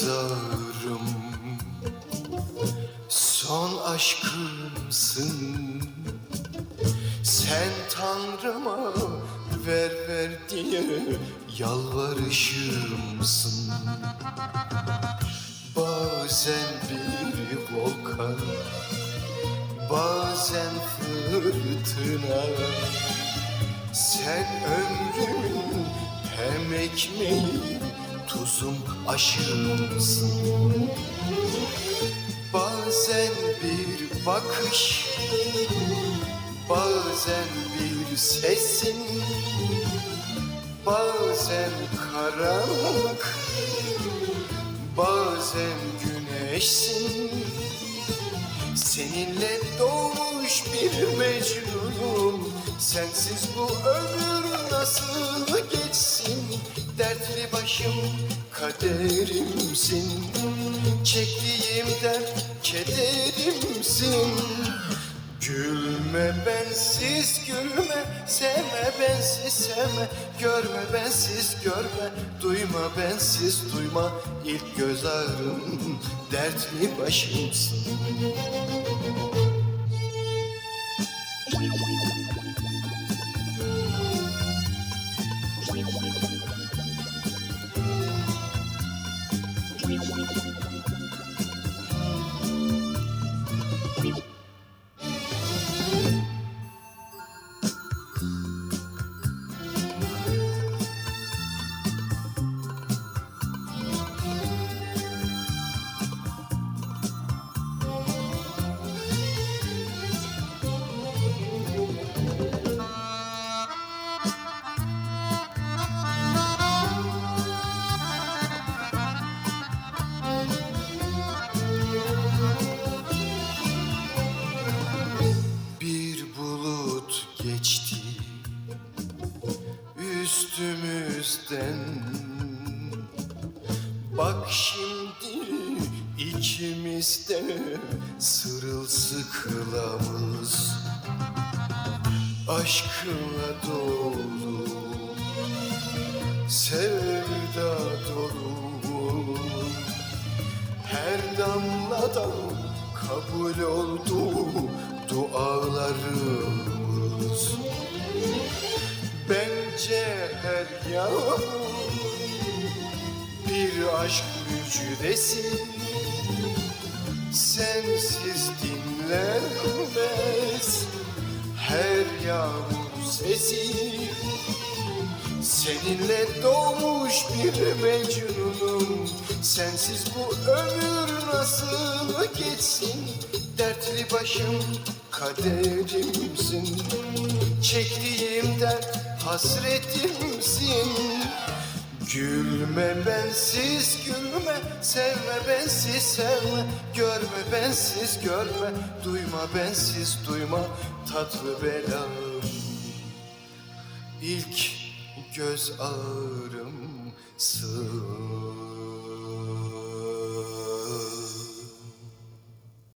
göz ağrım Son aşkımsın. Sen Tanrıma ver ver diye yalvarışımsın. Bazen bir volkan Bazen fırtına. Sen ömrümün hem ekmeği tuzum aşığımsın Bazen bir bakış Bazen bir sesin Bazen karanlık Bazen güneşsin. Seninle doğmuş bir mecnunum Sensiz bu ömür nasıl geçsin Dertli başım kaderimsin. Çektiğim dert kederimsin. Gülme bensiz gülme Sevme bensiz sevme. Görme bensiz görme Duyma bensiz duyma. İlk göz ağrım Dertli başımsın ikimizde sırılsıklamız? Aşkınla dolu sevda dolu her damladan kabul oldu dualarımız. Bence her yağmur bir aşk müjdesi Sensiz dinlenmez her yağmur sesi. Seninle doğmuş bir mecnunum. Sensiz bu ömür nasıl geçsin? Dertli başım kaderimsin. Çektiğim dert hasretimsin Gülme bensiz gülme Sevme bensiz sevme. Görme bensiz görme Duyma bensiz duyma. Tatlı belam İlk göz ağrımsın